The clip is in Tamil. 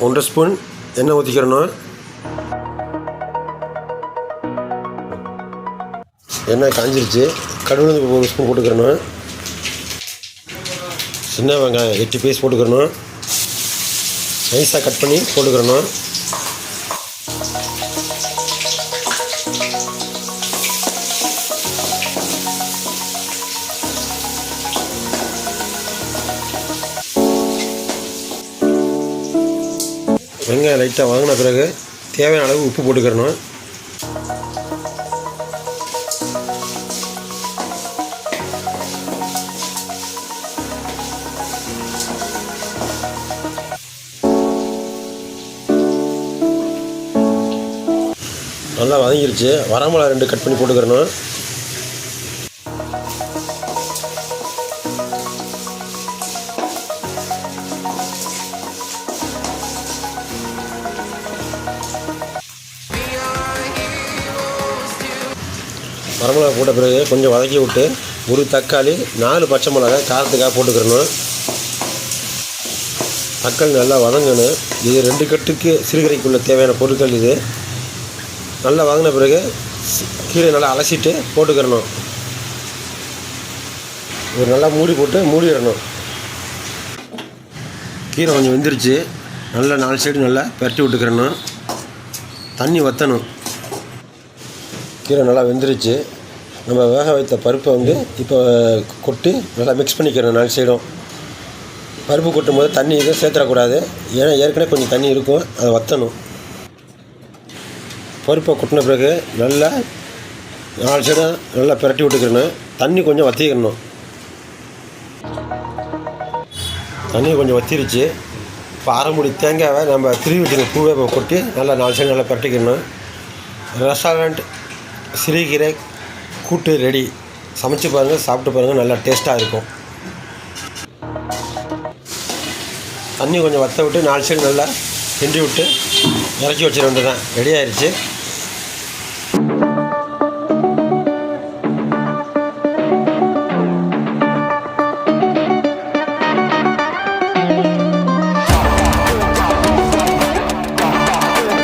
ஒன்றரை ஸ்பூன் எண்ணெய் ஊற்றிக்கிறணும் எண்ணெய் காஞ்சிருச்சு. கடுகு ஒரு ஸ்பூன் போட்டுக்கிறணும் சின்ன வெங்காயம் எட்டு பீஸ் போட்டுக்கிறணும் நைஸாக கட் பண்ணி போட்டுக்கிறணும் வெங்காயம் லைட்டாக வாங்கின பிறகு தேவையான அளவு உப்பு போட்டுக்கிறணும். நல்லா வதங்கிருச்சு. வரமிளகா ரெண்டு கட் பண்ணி போட்டுக்கிறணும். வரமிளகா போட்ட பிறகு கொஞ்சம் வதக்கி விட்டு ஒரு தக்காளி நாலு பச்சை மிளகா காரத்துக்காக போட்டுக்கிறணும் தக்காளி நல்லா வதங்கணும். இது ரெண்டு கட்டுக்கு சிறுகரைக்குள்ள தேவையான பொருட்கள் இது. நல்லா வதங்கின பிறகு கீரை நல்லா அலசிட்டு போட்டுக்கிறணும். ஒரு நல்லா மூடி போட்டு மூடிடணும். கீரை கொஞ்சம் வெந்துருச்சு. நல்லா நாலு சைடு நல்லா பரட்டி விட்டுக்கிறணும். தண்ணி வற்றணும் கீரை நல்லா வெந்துருச்சு. நம்ம வேக வைத்த பருப்பை வந்து இப்போ கொட்டி நல்லா மிக்ஸ் பண்ணிக்கிறோம் நாலு சைடும் பருப்பு கொட்டும் போது தண்ணி எதுவும் சேர்த்துடக்கூடாது. ஏன்னா ஏற்கனவே கொஞ்சம் தண்ணி இருக்கும் அதை வற்றணும் பருப்பை கொட்டின பிறகு நல்லா நாலு சைடும் நல்லா பிரட்டி விட்டுக்கிறணும். தண்ணி கொஞ்சம் வற்றிக்கணும் தண்ணி கொஞ்சம் வற்றிருச்சு இப்போ அரைமுடி தேங்காவை நம்ம திருவி வச்சுருக்க பூவை இப்போ கொட்டி நல்லா நாலு சைடு நல்லா பிரட்டிக்கணும் ரெஸ்டாரண்ட் சிறுகீரை கூட்டு ரெடி. சமைச்சு பாருங்கள் சாப்பிட்டு பாருங்கள் நல்லா டேஸ்ட்டாக இருக்கும். தண்ணி கொஞ்சம் வற்ற விட்டு நாலு சைடு நல்லா கிண்டி விட்டு இறக்கி வச்சிட வேண்டியதான் ரெடி ஆயிடுச்சு